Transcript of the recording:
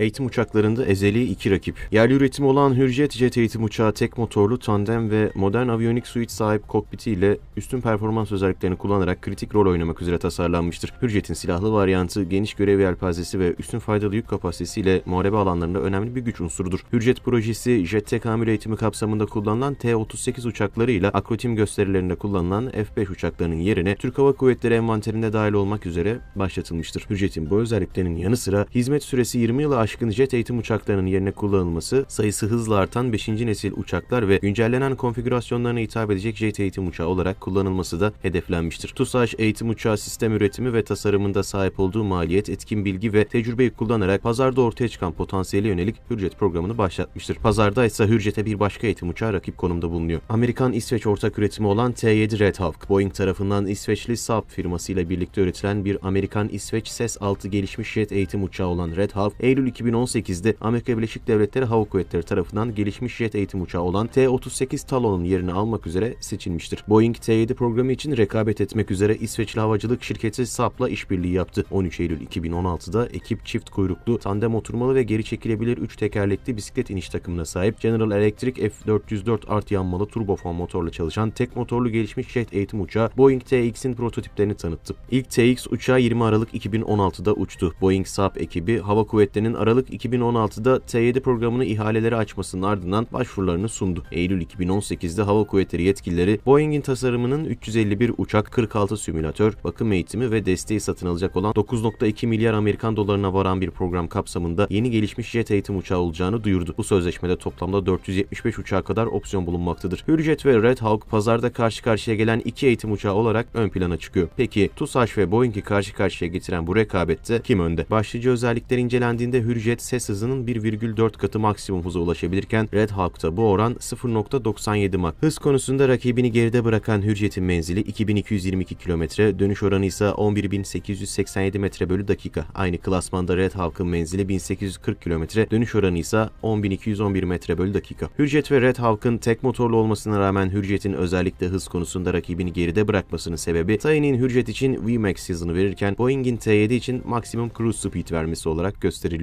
Eğitim uçaklarında ezeli iki rakip. Yerli üretimi olan Hürjet jet eğitim uçağı tek motorlu, tandem ve modern aviyonik suite sahip kokpitiyle üstün performans özelliklerini kullanarak kritik rol oynamak üzere tasarlanmıştır. Hürjet'in silahlı varyantı, geniş görev yelpazesi ve üstün faydalı yük kapasitesiyle muharebe alanlarında önemli bir güç unsurudur. Hürjet projesi, jet tekamül eğitimi kapsamında kullanılan T-38 uçaklarıyla akrotim gösterilerinde kullanılan F-5 uçaklarının yerine Türk Hava Kuvvetleri envanterine dahil olmak üzere başlatılmıştır. Hürjet'in bu özelliklerinin yanı sıra hizmet süresi 20 yılı aşkın jet eğitim uçaklarının yerine kullanılması, sayısı hızla artan 5. nesil uçaklar ve güncellenen konfigürasyonlarına hitap edecek jet eğitim uçağı olarak kullanılması da hedeflenmiştir. TUSAŞ eğitim uçağı sistem üretimi ve tasarımında sahip olduğu maliyet, etkin bilgi ve tecrübeyi kullanarak pazarda ortaya çıkan potansiyele yönelik Hürjet programını başlatmıştır. Pazarda ise Hürjet'e bir başka eğitim uçağı rakip konumda bulunuyor. Amerikan-İsveç ortak üretimi olan T-7 Red Hawk, Boeing tarafından İsveçli Saab firmasıyla birlikte üretilen bir Amerikan-İsveç SES-6 gelişmiş jet eğitim uçağı olan Red Hawk, Eylül 2018'de Amerika Birleşik Devletleri Hava Kuvvetleri tarafından gelişmiş jet eğitim uçağı olan T-38 Talon'un yerini almak üzere seçilmiştir. Boeing T-7 programı için rekabet etmek üzere İsveçli havacılık şirketi Saab'la işbirliği yaptı. 13 Eylül 2016'da ekip çift kuyruklu, tandem oturmalı ve geri çekilebilir 3 tekerlekli bisiklet iniş takımına sahip General Electric F404 art yanmalı turbofan motorla çalışan tek motorlu gelişmiş jet eğitim uçağı Boeing TX'in prototiplerini tanıttı. İlk TX uçağı 20 Aralık 2016'da uçtu. Boeing Saab ekibi Hava Kuvvetleri'nin Aralık 2016'da T7 programını ihalelere açmasının ardından başvurularını sundu. Eylül 2018'de Hava Kuvvetleri yetkilileri Boeing'in tasarımının 351 uçak, 46 simülatör, bakım eğitimi ve desteği satın alacak olan 9.2 milyar Amerikan dolarına varan bir program kapsamında yeni gelişmiş jet eğitim uçağı olacağını duyurdu. Bu sözleşmede toplamda 475 uçağa kadar opsiyon bulunmaktadır. Hürjet ve Red Hawk pazarda karşı karşıya gelen iki eğitim uçağı olarak ön plana çıkıyor. Peki TUSAŞ ve Boeing'i karşı karşıya getiren bu rekabette kim önde? Başlıca özellikler incelendiğinde Hürjet ses hızının 1,4 katı maksimum hıza ulaşabilirken Red Hawk'ta bu oran 0.97 Mach. Hız konusunda rakibini geride bırakan Hürjet'in menzili 2222 km, dönüş oranı ise 11.887 metre bölü dakika. Aynı klasmanda Red Hawk'ın menzili 1840 km, dönüş oranı ise 10.211 metre bölü dakika. Hürjet ve Red Hawk'ın tek motorlu olmasına rağmen Hürjet'in özellikle hız konusunda rakibini geride bırakmasının sebebi Tayin'in Hürjet için VMAX hızını verirken Boeing'in T7 için maksimum cruise speed vermesi olarak gösteriliyor.